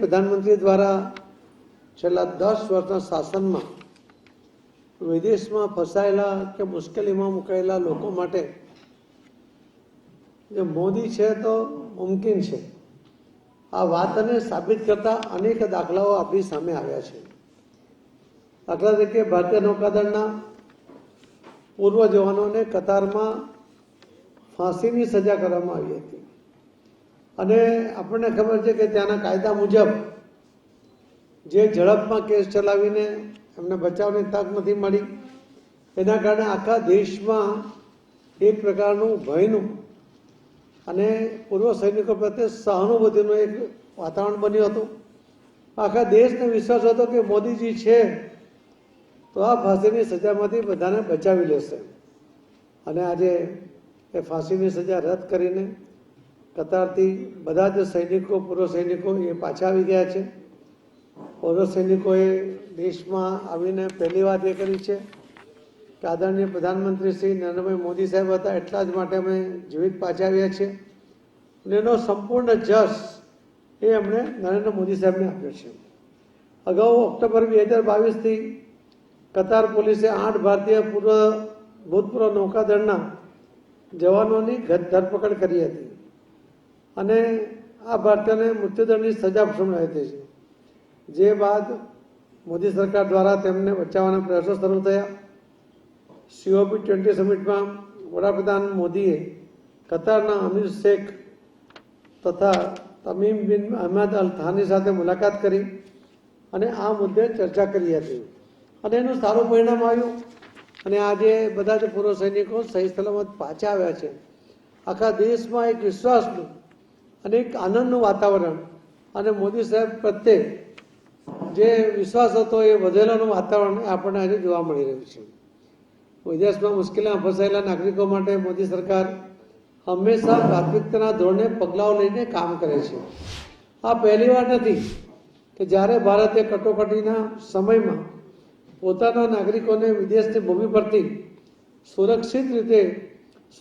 પ્રધાનમંત્રી દ્વારા છેલ્લા દસ વર્ષના શાસનમાં વિદેશમાં ફસાયેલા કે મુશ્કેલીમાં મુકાયેલા લોકો માટે જે મોદી છે તો મુમકિન છે. આ વાતને સાબિત કરતા અનેક દાખલાઓ આપણી સામે આવ્યા છે. દાખલા તરીકે ભારતીય નૌકાદળના પૂર્વ જવાનોને કતારમાં ફાંસીની સજા કરવામાં આવી હતી. અને આપણને ખબર છે કે ત્યાંના કાયદા મુજબ જે ઝડપમાં કેસ ચલાવીને એમને બચાવની તક નથી મળી, એના કારણે આખા દેશમાં એક પ્રકારનું ભયનું અને પૂર્વ સૈનિકો પ્રત્યે સહાનુભૂતિનું એક વાતાવરણ બન્યું હતું. આખા દેશને વિશ્વાસ હતો કે મોદીજી છે, તો આ ફાંસીની સજામાંથી બધાને બચાવી લેશે. અને આજે એ ફાંસીની સજા રદ કરીને કતારથી બધા જ સૈનિકો, પૂર્વ સૈનિકો એ પાછા આવી ગયા છે. પૂર્વ સૈનિકોએ દેશમાં આવીને પહેલી વાત એ કરી છે કે આદરણીય પ્રધાનમંત્રી શ્રી નરેન્દ્રભાઈ મોદી સાહેબ હતા એટલા જ માટે અમે જીવિત પાછા આવ્યા છીએ. અને એનો સંપૂર્ણ જશ એ અમને નરેન્દ્ર મોદી સાહેબને આપ્યો છે. અગાઉ ઓક્ટોબર બે હજાર બાવીસથી કતાર પોલીસે આઠ ભારતીય પૂર્વ ભૂતપૂર્વ નૌકાદળના જવાનોની ધરપકડ કરી હતી. અને આ ભારતીયોને મૃત્યુદંડની સજા ફરમાવી હતી જે બાદ મોદી સરકાર દ્વારા તેમને બચાવવાના પ્રયાસો શરૂ થયા. સીઓપી ટ્વેન્ટી સમિટમાં વડાપ્રધાન મોદીએ કતારના અમીર શેખ તથા તમીમ બિન અહમદ અલ થાની સાથે મુલાકાત કરી અને આ મુદ્દે ચર્ચા કરી હતી. અને એનું સારું પરિણામ આવ્યું. અને આજે બધા જ પૂર્વ સૈનિકો સહી સલામત પાછા આવ્યા છે. આખા દેશમાં એક વિશ્વાસનું અને એક આનંદનું વાતાવરણ. અને મોદી સાહેબ પ્રત્યે જે વિશ્વાસ હતો એ વધેલાનું વાતાવરણ આપણને આજે જોવા મળી રહ્યું છે. વિદેશમાં મુશ્કેલીમાં ફસાયેલા નાગરિકો માટે મોદી સરકાર હંમેશા પ્રાથમિકતાના ધોરણે પગલાઓ લઈને કામ કરે છે. આ પહેલી વાર નથી કે જ્યારે ભારતે કટોકટીના સમયમાં પોતાના નાગરિકોને વિદેશની ભૂમિ પરથી સુરક્ષિત રીતે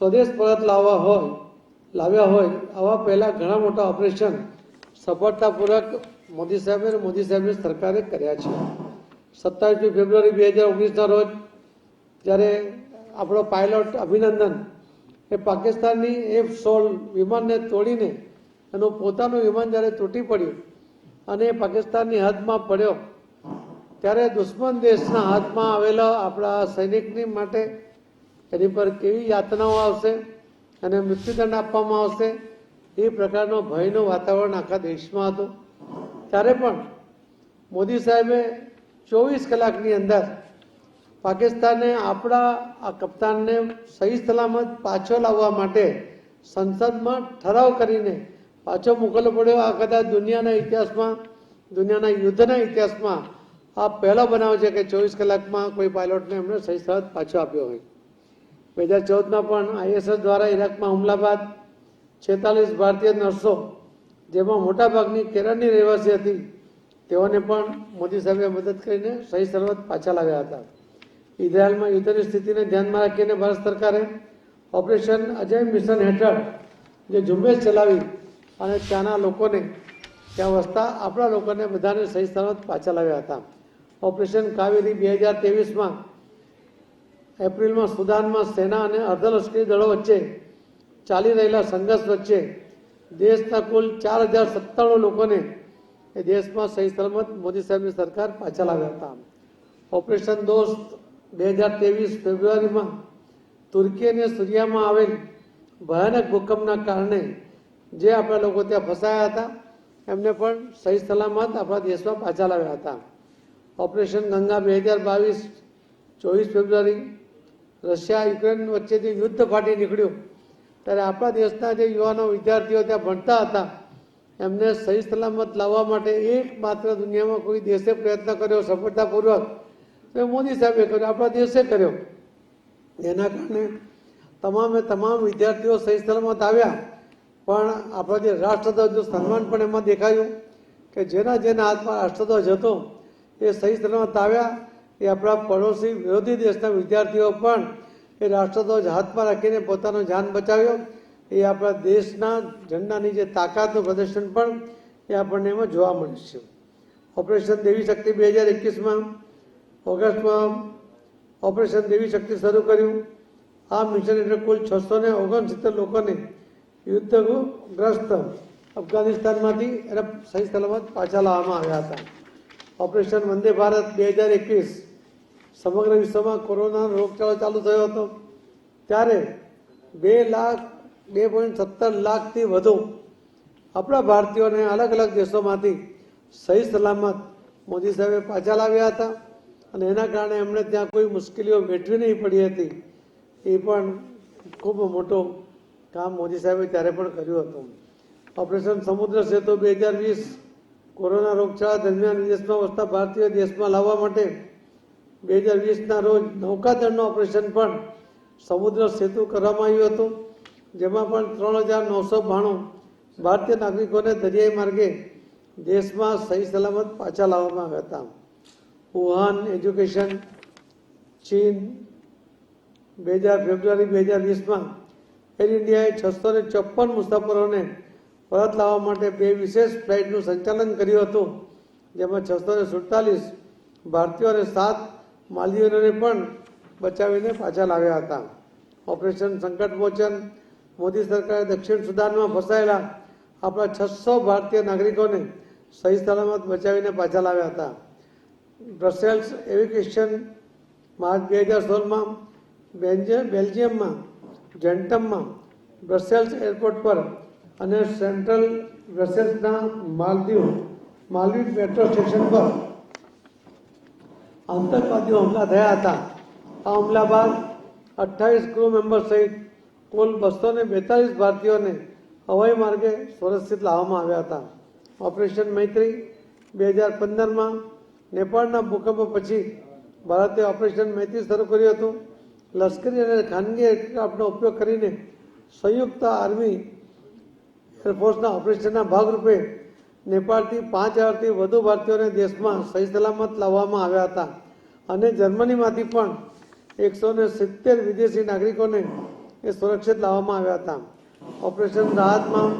સ્વદેશ પરત લાવવા હોય લાવ્યા હોય આવા પહેલાં ઘણા મોટા ઓપરેશન સફળતાપૂર્વક મોદી સાહેબે અને મોદી સાહેબની સરકારે કર્યા છે. સત્તાવીસમી ફેબ્રુઆરી બે હજાર ઓગણીસના રોજ જ્યારે આપણો પાયલોટ અભિનંદન એ પાકિસ્તાનની એફ સોળ વિમાનને તોડીને એનું પોતાનું વિમાન જ્યારે તૂટી પડ્યું અને એ પાકિસ્તાનની હદમાં પડ્યો, ત્યારે દુશ્મન દેશના હાથમાં આવેલા આપણા સૈનિકની માટે એની પર કેવી યાતનાઓ આવશે? અને મૃત્યુદંડ આપવામાં આવશે. એ પ્રકારનો ભયનું વાતાવરણ આખા દેશમાં હતું. ત્યારે પણ મોદી સાહેબે ચોવીસ કલાકની અંદર પાકિસ્તાને આપણા આ કપ્તાનને સહી સલામત પાછો લાવવા માટે સંસદમાં ઠરાવ કરીને પાછો મોકલવો પડ્યો. આ કદાચ દુનિયાના ઇતિહાસમાં, દુનિયાના યુદ્ધના ઇતિહાસમાં આ પહેલો બનાવ છે કે ચોવીસ કલાકમાં કોઈ પાયલોટને એમણે સહી સલામત પાછો આપ્યો હોય. બે હજાર ચૌદમાં પણ આઈએસએસ દ્વારા ઇરાકમાં હુમલા બાદ છેતાલીસ ભારતીય નર્સો, જેમાં મોટાભાગની કેરળની રહેવાસી હતી, તેઓને પણ મોદી સાહેબે મદદ કરીને સહી સલામત પાછા લાવ્યા હતા. ઇઝરાયલમાં યુદ્ધની સ્થિતિને ધ્યાનમાં રાખીને ભારત સરકારે ઓપરેશન અજય મિશન હેઠળ જે ઝુંબેશ ચલાવી અને ત્યાંના લોકોને, ત્યાં વસતા આપણા લોકોને બધાને સહી સલામત પાછા લાવ્યા હતા. ઓપરેશન કાવેરી બે હજાર ત્રેવીસમાં એપ્રિલમાં સુદાનમાં સેના અને અર્ધલશ્કરી દળો વચ્ચે ચાલી રહેલા સંઘર્ષ વચ્ચે દેશના કુલ ચાર હજાર સત્તાણું લોકોને એ દેશમાં સહી સલામત મોદી સાહેબની સરકાર પાછા લાવ્યા હતા. ઓપરેશન દોસ્ત બે હજાર ત્રેવીસ ફેબ્રુઆરીમાં તુર્કી અને સુરિયામાં આવેલ ભયાનક ભૂકંપના કારણે જે આપણા લોકો ત્યાં ફસાયા હતા, એમને પણ સહી સલામત આપણા દેશમાં પાછા લાવ્યા હતા. ઓપરેશન ગંગા બે હજાર બાવીસ ચોવીસ ફેબ્રુઆરી રશિયા યુક્રેન વચ્ચે જે યુદ્ધ ફાટી નીકળ્યું. ત્યારે આપણા દેશના જે યુવાનો, વિદ્યાર્થીઓ ત્યાં ભણતા હતા, એમને સહી સલામત લાવવા માટે એકમાત્ર દુનિયામાં કોઈ દેશે પ્રયત્ન કર્યો, સફળતાપૂર્વક. તો મોદી સાહેબે કર્યો, આપણા દેશે કર્યો. એના કારણે તમામે તમામ વિદ્યાર્થીઓ સહી સલામત આવ્યા. પણ આપણા જે રાષ્ટ્રધ્વજનું સન્માન પણ એમાં દેખાયું કે જેના જેના હાથમાં રાષ્ટ્રધ્વજ હતો, એ સહી સલામત આવ્યા. એ આપણા પડોશી વિરોધી દેશના વિદ્યાર્થીઓ પણ એ રાષ્ટ્રધ્વજ હાથમાં રાખીને પોતાનો જાન બચાવ્યો. એ આપણા દેશના ઝંડાની જે તાકાતનું પ્રદર્શન પણ એ આપણને એમાં જોવા મળે છે. ઓપરેશન દેવી શક્તિ બે હજાર એકવીસમાં ઓગસ્ટમાં ઓપરેશન દેવી શક્તિ શરૂ કર્યું. આ મિશન હેઠળ કુલ છસો ને ઓગણસિત્તેર લોકોને યુદ્ધગ્રસ્ત અફઘાનિસ્તાનમાંથી એને સહી સલામત પાછા લાવવામાં આવ્યા હતા. ઓપરેશન વંદે ભારત બે હજાર એકવીસ સમગ્ર વિશ્વમાં કોરોનાનો રોગચાળો ચાલુ થયો હતો. ત્યારે બે લાખ, બે પોઈન્ટ સત્તર લાખથી વધુ આપણા ભારતીયોને અલગ અલગ દેશોમાંથી સહી સલામત મોદી સાહેબે પાછા લાવ્યા હતા અને એના કારણે એમણે ત્યાં કોઈ મુશ્કેલીઓ વેઠવી નહીં પડી હતી. એ પણ ખૂબ મોટો કામ મોદી સાહેબે ત્યારે પણ કર્યું હતું. ઓપરેશન સમુદ્ર સેતુ બે હજાર વીસ કોરોના રોગચાળા દરમિયાન વિદેશમાં વસતા ભારતીય દેશમાં લાવવા માટે બે હજાર વીસના રોજ નૌકાદળનું ઓપરેશન પણ સમુદ્ર સેતુ કરવામાં આવ્યું હતું, જેમાં પણ ત્રણ હજાર નવસો બાણું ભારતીય નાગરિકોને દરિયાઈ માર્ગે દેશમાં સહી સલામત પાછા લાવવામાં આવ્યા હતા. વુહાન એજ્યુકેશન ચીન બે હજાર ફેબ્રુઆરી બે હજાર વીસમાં એર ઇન્ડિયાએ છસો ને ચોપન મુસાફરોને પરત લાવવા માટે બે વિશેષ ફ્લાઇટનું સંચાલન કર્યું હતું, જેમાં છસો ને સુડતાલીસ ભારતીયો અને સાત માલદીવોને પણ બચાવીને પાછા લાવ્યા હતા. ઓપરેશન સંકટ મોચન મોદી સરકારે દક્ષિણ સુદાનમાં ફસાયેલા આપણા છસો ભારતીય નાગરિકોને સહી સલામત બચાવીને પાછા લાવ્યા હતા. બ્રસેલ્સ એવિકેશન માર્ચ બે હજાર સોળમાં બેલ્જિયમમાં જેન્ટમમાં બ્રસેલ્સ એરપોર્ટ પર અને સેન્ટ્રલ બ્રસેલ્સના માલદીવ માલદીવ મેટ્રો સ્ટેશન પર આતંકવાદીઓ હુમલા થયા હતા. આ હુમલા બાદ અઠ્ઠાવીસ ક્રૂ મેમ્બર સહિત કુલ બસો ને બેતાલીસ ભારતીયોને હવાઈ માર્ગે સુરક્ષિત લાવવામાં આવ્યા હતા. ઓપરેશન મૈત્રી બે હજાર પંદરમાં નેપાળના ભૂકંપ પછી ભારતે ઓપરેશન મૈત્રી શરૂ કર્યું હતું. લશ્કરી અને ખાનગી એરક્રાફ્ટનો ઉપયોગ કરીને સંયુક્ત આર્મી એરફોર્સના ઓપરેશનના ભાગરૂપે નેપાળથી પાંચ હજારથી વધુ ભારતીયોને દેશમાં સહી સલામત લાવવામાં આવ્યા હતા. અને જર્મનીમાંથી પણ એકસો ને સિત્તેર વિદેશી નાગરિકોને એ સુરક્ષિત લાવવામાં આવ્યા હતા. ઓપરેશન રાહતમાં,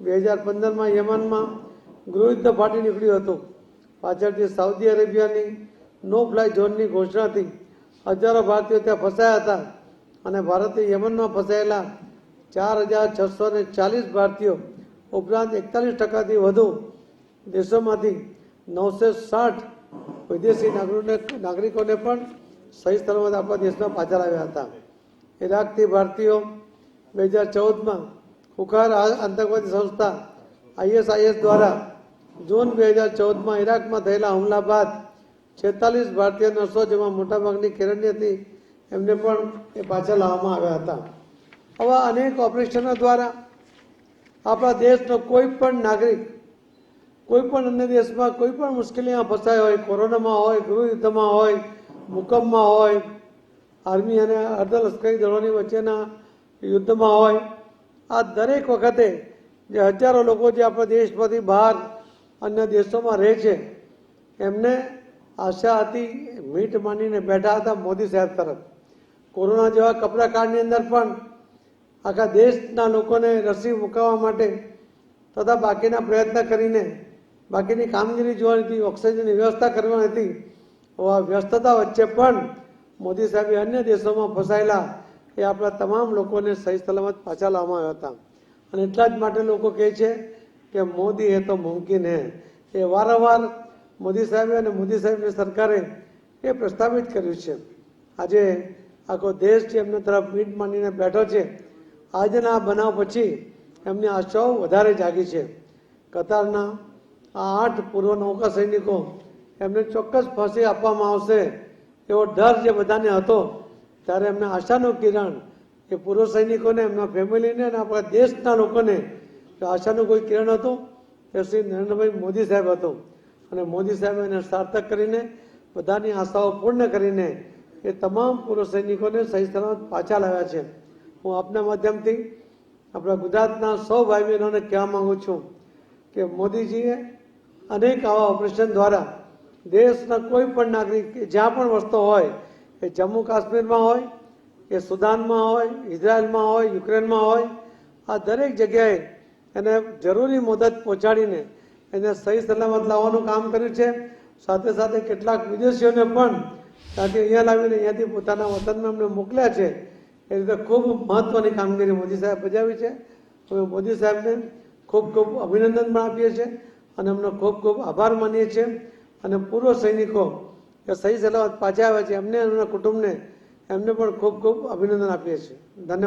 બે હજાર પંદરમાં યમનમાં ગૃહયુદ્ધ ફાટી નીકળ્યું હતું. પાછળથી સાઉદી અરેબિયાની નો ફ્લાય ઝોનની ઘોષણાથી હજારો ભારતીયો ત્યાં ફસાયા હતા અને ભારતે યમનમાં ફસાયેલા ચાર હજાર છસો ને ચાલીસ ભારતીયો ઉપરાંત એકતાલીસ ટકાથી વધુ દેશોમાંથી નવસો સાઠ વિદેશી નાગરિકોને નાગરિકોને પણ સહી સલામત આપણા દેશમાં પાછા આવ્યા હતા. ઇરાકથી ભારતીયો બે હજાર ચૌદમાં ખુખાર આતંકવાદી સંસ્થા આઈએસઆઈએસ દ્વારા જૂન બે હજાર ચૌદમાં ઇરાકમાં થયેલા હુમલા બાદ છેતાલીસ ભારતીય નર્સો જેમાં મોટાભાગની કેરળની હતી એમને પણ એ પાછા લાવવામાં આવ્યા હતા. આવા અનેક ઓપરેશનો દ્વારા આપણા દેશનો કોઈ પણ નાગરિક, કોઈ પણ અન્ય દેશમાં કોઈ પણ મુશ્કેલીમાં ફસાયો હોય, કોરોનામાં હોય, ગૃહયુદ્ધમાં હોય, ભૂકંપમાં હોય, આર્મી અને અર્ધલશ્કરી દળોની વચ્ચેના યુદ્ધમાં હોય, આ દરેક વખતે જે હજારો લોકો જે આપણા દેશમાંથી બહાર અન્ય દેશોમાં રહે છે, એમને આશા હતી, મીટ માંડીને બેઠા હતા મોદી સાહેબ તરફ. કોરોના જેવા કપરા કાળની અંદર પણ આખા દેશના લોકોને રસી મુકાવવા માટે તથા બાકીના પ્રયત્ન કરીને બાકીની કામગીરી જોવાની હતી, ઓક્સિજનની વ્યવસ્થા કરવાની હતી આ વ્યસ્તતા વચ્ચે પણ મોદી સાહેબે અન્ય દેશોમાં ફસાયેલા એ આપણા તમામ લોકોને સહી સલામત પાછા લાવવામાં આવ્યા હતા. અને એટલા જ માટે લોકો કહે છે કે મોદી એ તો મુમકિન હે. એ વારંવાર મોદી સાહેબે અને મોદી સાહેબની સરકારે એ પ્રસ્થાપિત કર્યું છે. આજે આખો દેશ છે એમના તરફ મીટ માંડીને બેઠો છે આજના બનાવ પછી એમની આશાઓ વધારે જાગી છે. કતારના આ આઠ પૂર્વ નૌકા સૈનિકો એમને ચોક્કસ ફાંસી આપવામાં આવશે એવો ડર જે બધાને હતો, ત્યારે એમને આશાનું કિરણ એ પૂર્વ સૈનિકોને, એમના ફેમિલીને અને આપણા દેશના લોકોને આશાનું કોઈ કિરણ હતું એ શ્રી નરેન્દ્રભાઈ મોદી સાહેબ હતો. અને મોદી સાહેબે એને સાર્થક કરીને, બધાની આશાઓ પૂર્ણ કરીને એ તમામ પૂર્વ સૈનિકોને સહી સલામત પાછા લાવ્યા છે. હું આપના માધ્યમથી આપણા ગુજરાતના સૌ ભાઈ બહેનોને કહેવા માગું છું કે મોદીજીએ અનેક આવા ઓપરેશન દ્વારા દેશના કોઈ પણ નાગરિક કે જ્યાં પણ વસતો હોય, એ જમ્મુ કાશ્મીરમાં હોય કે સુદાનમાં હોય, ઇઝરાયલમાં હોય, યુક્રેનમાં હોય, આ દરેક જગ્યાએ એને જરૂરી મદદ પહોંચાડીને એને સહી સલામત લાવવાનું કામ કર્યું છે. સાથે સાથે કેટલાક વિદેશીઓને પણ ત્યાંથી અહીંયા લાવીને અહીંયાથી પોતાના વતનમાં એમને મોકલ્યા છે. એ રીતે ખૂબ મહત્વની કામગીરી મોદી સાહેબ બજાવી છે. અમે મોદી સાહેબને ખૂબ ખૂબ અભિનંદન પણ આપીએ છીએ અને એમનો ખૂબ ખૂબ આભાર માનીએ છીએ. અને પૂર્વ સૈનિકો કે સહી સલામત પાછા આવ્યા છે, એમને એમના કુટુંબને એમને પણ ખૂબ ખૂબ અભિનંદન આપીએ છીએ. ધન્યવાદ.